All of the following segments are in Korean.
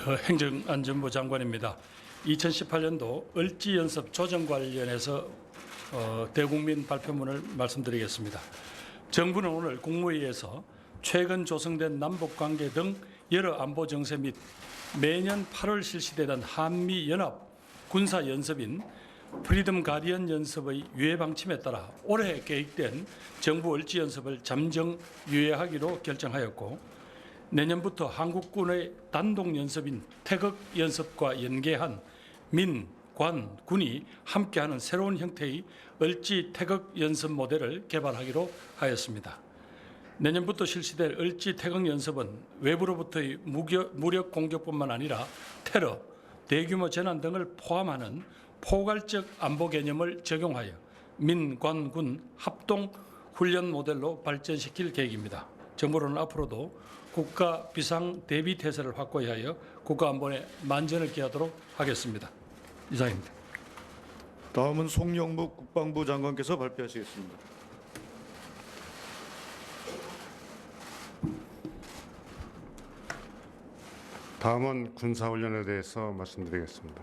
어, 행정안전부 장관입니다. 2018년도 을지 연습 조정 관련해서 어, 대국민 발표문을 말씀드리겠습니다. 정부는 오늘 국무회의에서 최근 조성된 남북 관계 등 여러 안보 정세 및 매년 8월 실시되던 한미 연합 군사 연습인 프리덤 가디언 연습의 유예 방침에 따라 올해 계획된 정부 을지 연습을 잠정 유예하기로 결정하였고 내년부터 한국군의 단독 연습인 태극 연습과 연계한 민, 관, 군이 함께하는 새로운 형태의 을지 태극 연습 모델을 개발하기로 하였습니다. 내년부터 실시될 을지 태극 연습은 외부로부터의 무력 공격뿐만 아니라 테러, 대규모 재난 등을 포함하는 포괄적 안보 개념을 적용하여 민, 관, 군 합동 훈련 모델로 발전시킬 계획입니다. 정부로는 앞으로도 국가 비상 대비 태세를 확고히 하여 국가 안보에 만전을 기하도록 하겠습니다. 이상입니다. 다음은 송영묵 국방부 장관께서 발표하시겠습니다. 다음은 군사훈련에 대해서 말씀드리겠습니다.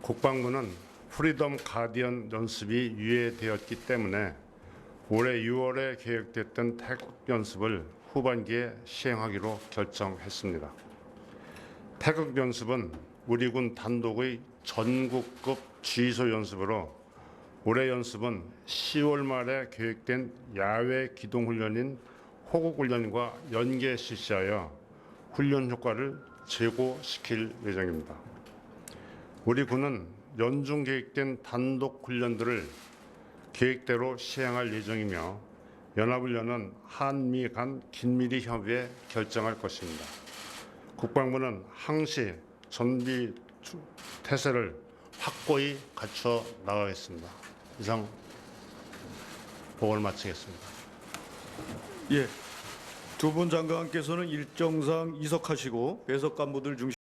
국방부는 프리덤 가디언 연습이 유예되었기 때문에 올해 6월에 계획됐던 태국 연습을 후반기에 시행하기로 결정했습니다. 태극 연습은 우리 군 단독의 전국급 지휘소 연습으로 올해 연습은 10월 말에 계획된 야외 기동 훈련인 호국 훈련과 연계 실시하여 훈련 효과를 제고시킬 예정입니다. 우리 군은 연중 계획된 단독 훈련들을 계획대로 시행할 예정이며 연합훈련은 한미 간 긴밀히 협의해 결정할 것입니다. 국방부는 항시 전비 투- 태세를 확고히 갖춰 나가겠습니다. 이상 보고를 마치겠습니다. 예. 두 분 장관께서는 일정상 이석하시고 배석 간부들 중심